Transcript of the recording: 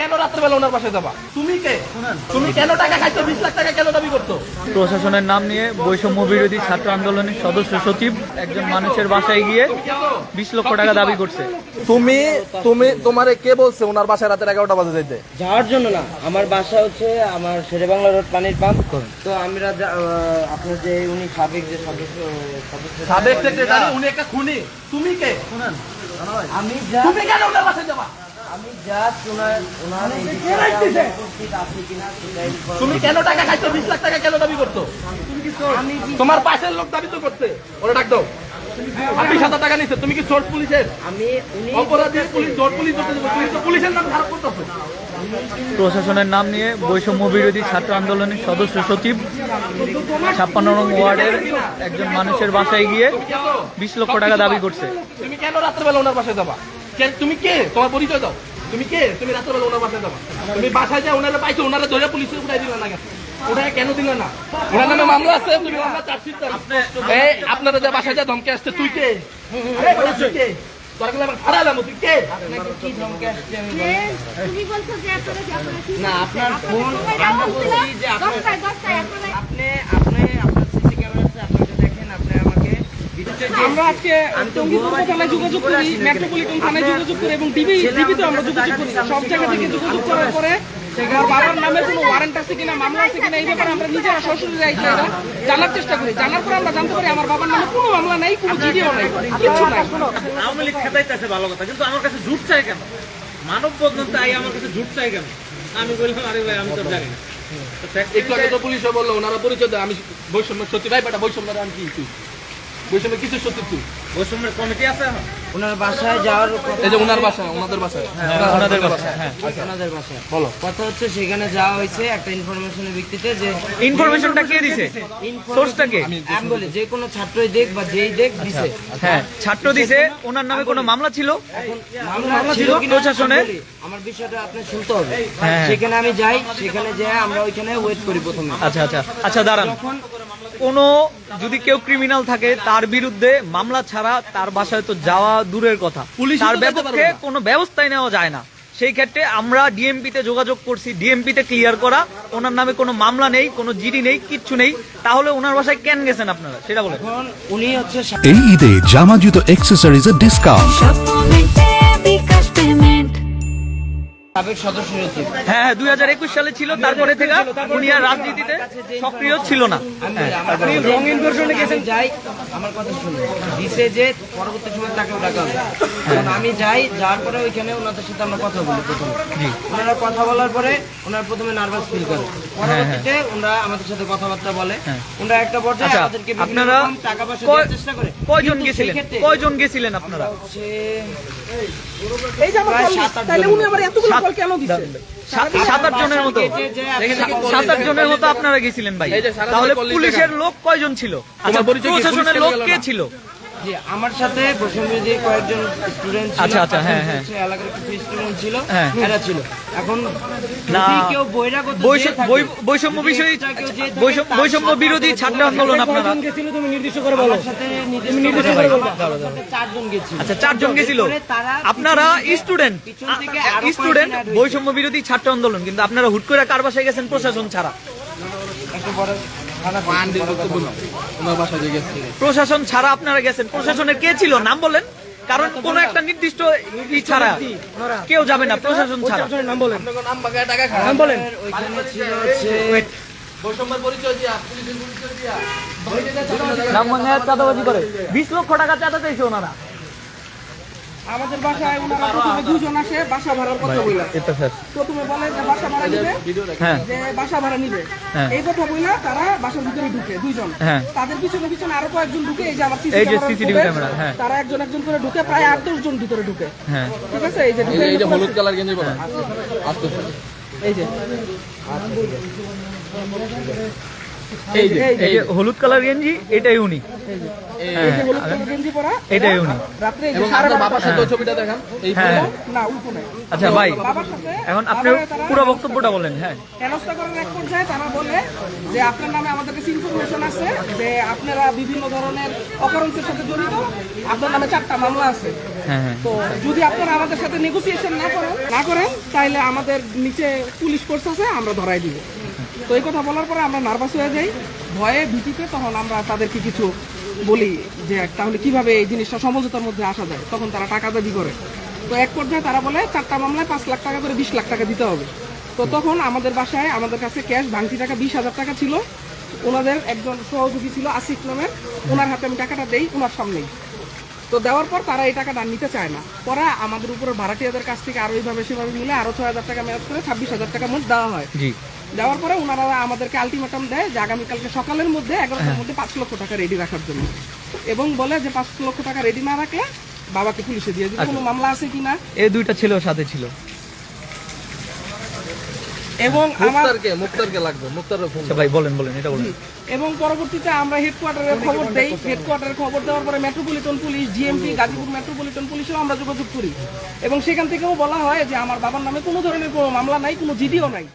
কেন রাত্রেবেলা ওনার পাশে যাবা? তুমি কে? তুমি কেন টাকা খাইছো? বিশ লাখ টাকা কেন দাবি করছ? প্রশাসনের নাম নিয়ে বৈষম্য বিরোধী ছাত্র আন্দোলনের সদস্য সচিব একজন মানুষের বাসায় গিয়ে বিশ লক্ষ টাকা দাবি করছে। তুমি তুমি তোমারে কে বলছে ওনার বাসায় রাতের এগারোটা বাজে যাইতে? যাওয়ার জন্য না আমার বাসা হচ্ছে আমার শেরেবাংলা রোড পানির পাম্প। তো আমরা আপনার যে উনি সাবেক যে সদস্য সদস্য সাবেক সেক্রেটারি উনি একটা খুনি। তুমি কে? শুনেন। আমি তুমি কেন ওনার বাসায় যাবা? আমি যা ওনার ওনার উপস্থিত আছে কিনা সেটাই তুমি কেন টাকা খাইছো? বিশ লাখ টাকা কেন দাবি করছ? তোমার পাশের লোক দাবি তো করছে। ওরা ডাক দাও। ছাব্বিশ হাজার টাকা নিচ্ছে তুমি কি চোর পুলিশের? আমি অপরাধী পুলিশ চোর পুলিশের নাম খারাপ করতেছে। প্রশাসনের নাম নিয়ে বৈষম্য বিরোধী ছাত্র আন্দোলনের সদস্য সচিব ছাপ্পান্ন নং ওয়ার্ডের একজন মানুষের বাসায় গিয়ে বিশ লক্ষ টাকা দাবি করছে। তুমি কেন রাত্রেবেলা ওনার বাসায় যাবা? তুমি কে? তোমার পরিচয় দাও। তুমি কে? তুমি রাত্রেবেলা ওনার বাসায় যাবা। তুমি বাসায় যা ওনারা পাইছো ওনারা ধরে পুলিশে উঠাই দিলে না কেন? ওটাকে কেন দিলে না? ওনার নামে মামলা আছে তুমি মামলা চার্জশিট আপনারা যে বাসায় যা ধমকে আসছে। তুই কে? কে? না আপনার ফোন আমরা বলছি যে আপনি আপনি আপনার সিসি ক্যামেরা আছে আপনাকে দেখেন আপনি আমাকে বিদ্যুতের যে- আমরা আজকে আমি তো থানায় যোগাযোগ করি মেট্রোপলিটন থানায় যোগাযোগ করি এবং ডিবি ডিবিতে আমরা যোগাযোগ করি। সব জায়গা থেকে যোগাযোগ করার পরে আমার বাবার নামে কোনো ওয়ারেন্ট আছে কিনা মামলা আছে কিনা এই ব্যাপারে আমরা নিজেরা সরাসরি রাইটারা জানার চেষ্টা করি। জানার পরে আমরা জানতে পারি আমার বাবার নামে কোনো মামলা নাই কোনো জিডিও নাই কিচ্ছু নাই। আওয়ামী লীগ খেতাইতেছে ভালো কথা কিন্তু আমার কাছে ঝুট চাই কেন? মানব বন্ধন তাই আমার কাছে ঝুট চাই কেন? আমি বললাম আরে ভাই আমি তো জানি না। একটু আগে তো পুলিশে বলল ওনারা পরিচয় দেয় আমি বৈষম্য সত্যি ভাই বেটা বৈষম্য আমি কি? বৈষম্য কিছু সত্যি তুই বৈষম্যের কমিটি আছে ওনার বাসায় যাওয়ার এই যে ওনার বাসায় ওনাদের বাসায়। ওনাদের বাসায়। হ্যাঁ ওনাদের বাসায়। বলো। কথা হচ্ছে সেখানে যাওয়া হয়েছে একটা ইনফরমেশনের ভিত্তিতে যে ইনফরমেশনটা কে দিছে? সোর্সটা কে? আমি বলি যে কোনো ছাত্রই দেখ বা যেই দেখ দিছে। হ্যাঁ ছাত্র দিছে ওনার নামে কোনো মামলা ছিল? মামলা ছিল বলি, আমার বিষয়টা আপনি শুনতে হবে। হ্যাঁ। সেখানে আমি যাই সেখানে যাই আমরা ওইখানে ওয়েট করি প্রথমে। আচ্ছা আচ্ছা। আচ্ছা দাঁড়ান। কোনো যদি কেউ ক্রিমিনাল থাকে তার বিরুদ্ধে মামলা ছাড়া তার বাসায় তো যাওয়া দূরের কথা। তার না। কোনো ব্যবস্থাই নেওয়া যায় না। সেই ক্ষেত্রে আমরা ডিএমপি তে যোগাযোগ করছি ডিএমপি তে ক্লিয়ার করা। ওনার নামে কোনো মামলা নেই কোনো জিডি নেই কিচ্ছু নেই। তাহলে ওনার বাসায় কেন গেছেন আপনারা? সেটা বলেন। এখন উনি হচ্ছে এই ঈদে জামা জুতো অ্যাক্সেসরিজের ডিসকাউন্ট হ্যাঁ হ্যাঁ দুই হাজার একুশ সালে ছিল তারপরে থেকে উনি আর রাজনীতিতে সক্রিয় ছিল না। আমি আমার কথা। যাই আমার কথা শুনুন। দিছে যে পরবর্তী সময় তাকে ডাকা হবে। আমি যাই যাওয়ার পরে ওইখানে ওনাদের সাথে আমরা কথা বলি প্রথমে। ওনারা কথা বলার পরে ওনারা প্রথমে নার্ভাস ফিল করে। পরবর্তীতে ওনারা আমাদের সাথে কথাবার্তা বলে। ওনারা একটা পর্যায়ে আচ্ছা আমাদেরকে আপনারা টাকা পয়সা দেওয়ার চেষ্টা করে। কয়জন গেছিলেন? কয়জন গেছিলেন আপনারা? এই যে আমার তাহলে উনি আবার এতগুলো কল কেন দিচ্ছে সাত আট জনের মতো। সাত আট জনের মতো আপনারা গেছিলেন ভাই। তাহলে পুলিশের লোক কয়জন ছিল? আচ্ছা? প্রশাসনের লোক কে ছিল? জি আমার সাথে কয়েকজন স্টুডেন্ট আচ্ছা, আচ্ছা, হ্যাঁ, হ্যাঁ। এলাকার কিছু স্টুডেন্ট ছিল হ্যাঁ। এরা ছিল এখন না, কেউ বৈষম্য বিষয়ী বৈষম্য- বিরোধী ছাত্র আন্দোলন আপনারা নির্দিষ্ট করে বলা। চারজন গেছিল আচ্ছা চারজন গেছিল আপনারা স্টুডেন্ট স্টুডেন্ট। বৈষম্য বিরোধী ছাত্র আন্দোলন কিন্তু আপনারা হুট করে কার বাসায় গেছেন প্রশাসন ছাড়া প্রশাসন ছাড়া আপনারা গেছেন। প্রশাসনের কে ছিল? নাম বলেন। কারণ কোন একটা নির্দিষ্ট ই ছাড়া কেউ যাবে না প্রশাসন ছাড়া। নাম বলেন। নাম বিশ লক্ষ টাকা চাঁদা চাইছে ওনারা। আমাদের বাসায় ওনারা প্রথমে দুজন আসে বাসা ভাড়ার কথা বইলা। এটা স্যার। প্রথমে বলে যে বাসা ভাড়া নিবে হ্যাঁ। যে বাসা ভাড়া নিবে। হ্যাঁ। এই কথা বইলা তারা বাসার ভিতরে ঢুকে দুইজন। হ্যাঁ। তাদের পিছনে পিছনে আরও কয়েকজন ঢুকে এই যে আমার এই যে CCTV CCTV ক্যামেরা, হ্যাঁ। তারা একজন একজন করে ঢুকে প্রায় আট দশ জন ভিতরে ঢুকে। হ্যাঁ। ঠিক আছে? এই যে ঢুকে এই যে হলুদ কালার গেঞ্জি পরা। আসতে এই যে। এই যে এই যে হলুদ কালার গেঞ্জি এটাই উনি। এটাই আপনার বারোটা- বাবার সাথে ওই ছবিটা দেখান এই হ্যাঁ। না উল্টো নাই। আচ্ছা ভাই এখন আপনি পুরো বক্তব্যটা বলেন হ্যাঁ। হেনস্থা করার এক পর্যায়ে তারা বলে যে আপনার নামে আমাদের কাছে ইনফরমেশন আছে যে আপনারা বিভিন্ন ধরনের সাথে জড়িত আপনার নামে চারটা মামলা আছে। হ্যাঁ হ্যাঁ। তো যদি আপনারা আমাদের সাথে নেগোসিয়েশন না করেন না করেন তাহলে আমাদের নিচে পুলিশ ফোর্স আছে আমরা ধরাই দিব। তো এই কথা বলার পরে আমরা নার্ভাস হয়ে যাই। ভয়ে ভীতিতে তখন আমরা তাদেরকে কিছু বলি যে, তাহলে কীভাবে এই জিনিসটা সমঝোতার মধ্যে আসা যায়? তখন তারা টাকা দাবি করে। তো এক পর্যায়ে তারা বলে, চারটা মামলায় পাঁচ লাখ টাকা করে বিশ লাখ টাকা দিতে হবে। তো তখন আমাদের বাসায় আমাদের কাছে ক্যাশ, ভাঙতি টাকা বিশ হাজার টাকা ছিল। ওনাদের একজন সহযোগী ছিল, আসিফ নামের। ওনার হাতে আমি টাকাটা দেই, ওনার সামনেই। তো দেওয়ার পর তারা এই টাকাটা নিতে চায় না। পরে আমাদের উপর ভাড়াটিয়াদের কাছ থেকে আরও এইভাবে সেভাবে মিলে আরও ছয় হাজার টাকা মেয়াদ করে ছাব্বিশ হাজার টাকা মোট দেওয়া হয়। দেওয়ার পরে ওনারা আমাদেরকে আলটিমেটাম দেয় যে আগামীকালকে সকালের মধ্যে এগারোটার মধ্যে পাঁচ লক্ষ টাকা রেডি রাখার জন্য। এবং বলে যে পাঁচ লক্ষ টাকা রেডি না রাখলে বাবাকে পুলিশে দিয়ে দিবে। কোনো মামলা আছে কিনা? এই দুইটা ছিল সাথে ছিল। এবং মুক্তারকে মুক্তারকে লাগবে মুক্তারের ফোন আচ্ছা ভাই বলেন বলেন এটা বলেন। এবং পরবর্তীতে আমরা হেডকোয়ার্টারের খবর দেই। হেডকোয়ার্টারের খবর দেওয়ার পরে metropolitan police GMP Gazipur metropolitan পুলিশেও আমরা যোগাযোগ করি। এবং সেখান থেকেও বলা হয় যে আমার বাবার নামে কোনো ধরনের কোনো মামলা নাই কোনো জিডিও নাই।